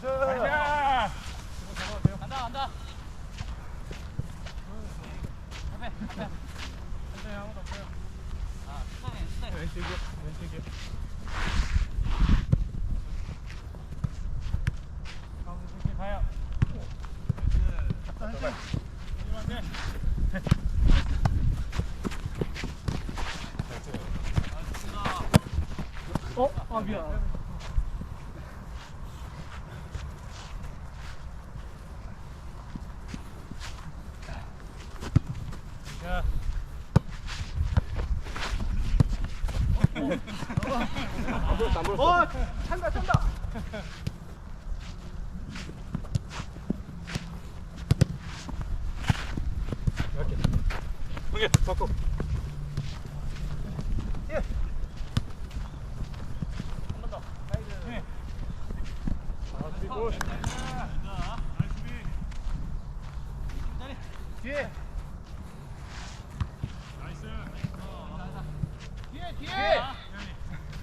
가자. 간다 간다 천천히 아무도 없어요. 아 수상해 수상해 왼쪽이요. 왼쪽이요. 가운데 가요. 마지막에. 어? 아 미안. 야. 어, 찬다, 찬다. 이렇게. 오케이, 바꿔. 예. 한 번 더. 사이드. 예. 아, 그리고 뒤에. 뒤에, 뒤에.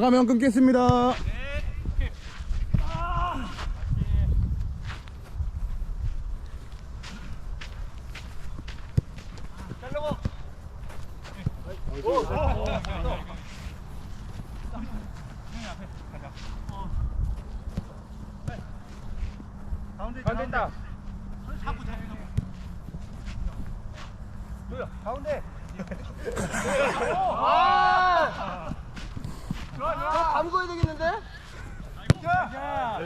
가면 끊겠습니다. 가운데? 가운데. 아. 감고야 되겠는데? 자,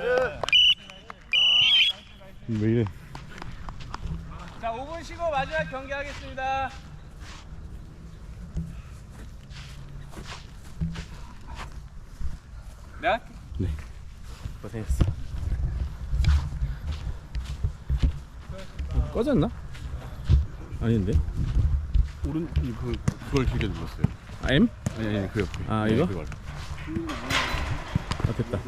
왜 이래? 자, 5분 쉬고 마지막 경기 하겠습니다. 네? 네. 고생했어. 꺼졌나? 아닌데? 오른 그 그걸 길게 눌렀어요. 아, M? 아니 아니 그 옆에. 아, 네, 이거? 그걸. 아, 됐다.